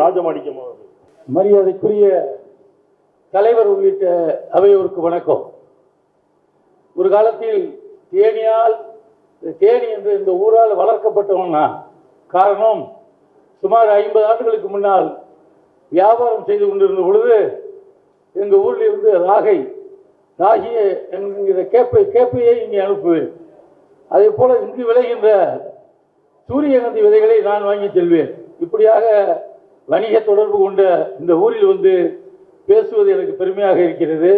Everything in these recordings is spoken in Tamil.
ராஜமாணிக்கம் அவர்கள் மரியாதைக்குரிய தலைவர் உள்ளிட்ட அவையோருக்கு வணக்கம். ஒரு காலத்தில் தேனியால் தேனி என்று இந்த ஊரால் வளர்க்கப்பட்டவன் காரணம் சுமார் ஐம்பது ஆண்டுகளுக்கு முன்னால் வியாபாரம் செய்து கொண்டிருந்த பொழுது எங்கள் ஊரில் இருந்து ராகை ராகியை என்கிற கேப்பை கேப்பையை இங்கே அனுப்புவேன். அதே போல் இங்கு விளைகின்ற சூரியகாந்தி விதைகளை நான் வாங்கி செல்வேன். இப்படியாக வணிக தொடர்பு கொண்ட இந்த ஊரில் வந்து பேசுவது எனக்கு பெருமையாக இருக்கிறது.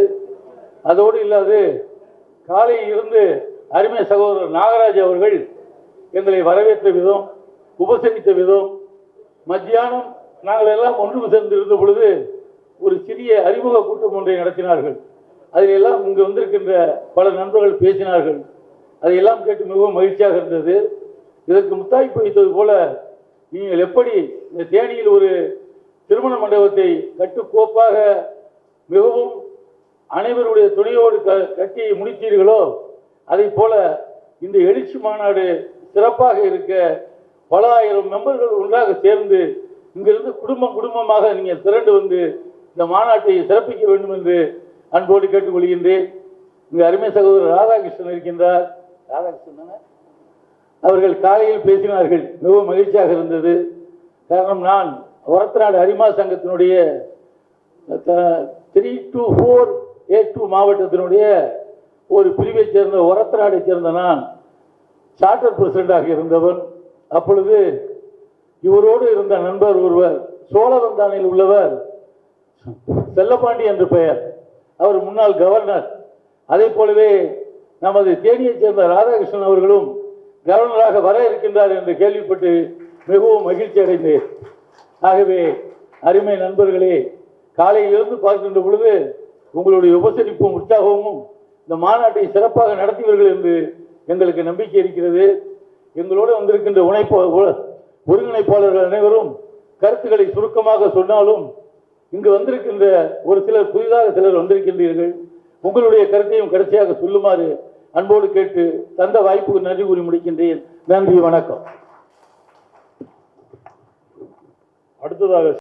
அதோடு இல்லாது காலையில் இருந்து அருமை சகோதரர் நாகராஜ் அவர்கள் எங்களை வரவேற்ற விதம் உபசரித்த விதம் மத்தியானம் நாங்கள் எல்லாம் ஒன்று சேர்ந்து இருந்த பொழுது ஒரு சிறிய அறிமுக கூட்டம் ஒன்றை நடத்தினார்கள். அதில் எல்லாம் இங்கு வந்திருக்கின்ற பல நண்பர்கள் பேசினார்கள். அதையெல்லாம் கேட்டு மிகவும் மகிழ்ச்சியாக இருந்தது. இதற்கு முத்தாய்ப்பு வைத்தது போல நீங்கள் எப்படி இந்த தேனியில் ஒரு திருமண மண்டபத்தை கட்டுக்கோப்பாக மிகவும் அனைவருடைய துணையோடு க கட்டி முடித்தீர்களோ அதை போல இந்த எழுச்சி மாநாடு சிறப்பாக இருக்க பல ஆயிரம் மெம்பர்கள் ஒன்றாக சேர்ந்து இங்கிருந்து குடும்பம் குடும்பமாக நீங்கள் திரண்டு வந்து இந்த மாநாட்டை சிறப்பிக்க வேண்டும் என்று அன்போடு கேட்டுக்கொள்கின்றேன். இங்கு அருமை சகோதரர் ராதாகிருஷ்ணன் இருக்கின்றார். ராதாகிருஷ்ணன் அவர்கள் காலையில் பேசினார்கள். மிகவும் மகிழ்ச்சியாக இருந்தது. காரணம் நான் ஒரத்தநாடு அரிமா சங்கத்தினுடைய three two four A two மாவட்டத்தினுடைய ஒரு பிரிவைச் சேர்ந்த ஒரத்தநாடை சேர்ந்த நான் சார்ட்டர் பிரசிடண்டாக இருந்தவன். அப்பொழுது இவரோடு இருந்த நண்பர் ஒருவர் சோழவந்தானில் உள்ளவர் செல்லப்பாண்டி என்று பெயர். அவர் முன்னாள் கவர்னர் அதே போலவே நமது தேனியைச் சேர்ந்த ராதாகிருஷ்ணன் அவர்களும் கவர்னராக வர இருக்கின்றார் என்று கேள்விப்பட்டு மிகவும் மகிழ்ச்சி அடைந்தேன். ஆகவே அருமை நண்பர்களே காலையிலிருந்து பார்க்கின்ற பொழுது உங்களுடைய உபசரிப்பும் உற்சாகமும் இந்த மாநாட்டை சிறப்பாக நடத்தியவர்கள் என்று எங்களுக்கு நம்பிக்கை இருக்கிறது. எங்களோடு வந்திருக்கின்ற உழைப்பு ஒருங்கிணைப்பாளர்கள் அனைவரும் கருத்துக்களை சுருக்கமாக சொன்னாலும் இங்கு வந்திருக்கின்ற ஒரு சிலர் புதிதாக சிலர் வந்திருக்கின்றீர்கள். உங்களுடைய கருத்தையும் கடைசியாக சொல்லுமாறு அன்போடு கேட்டு தந்த வாய்ப்புக்கு நன்றி கூறி முடிக்கின்றேன். நன்றி வணக்கம். அடுத்ததாக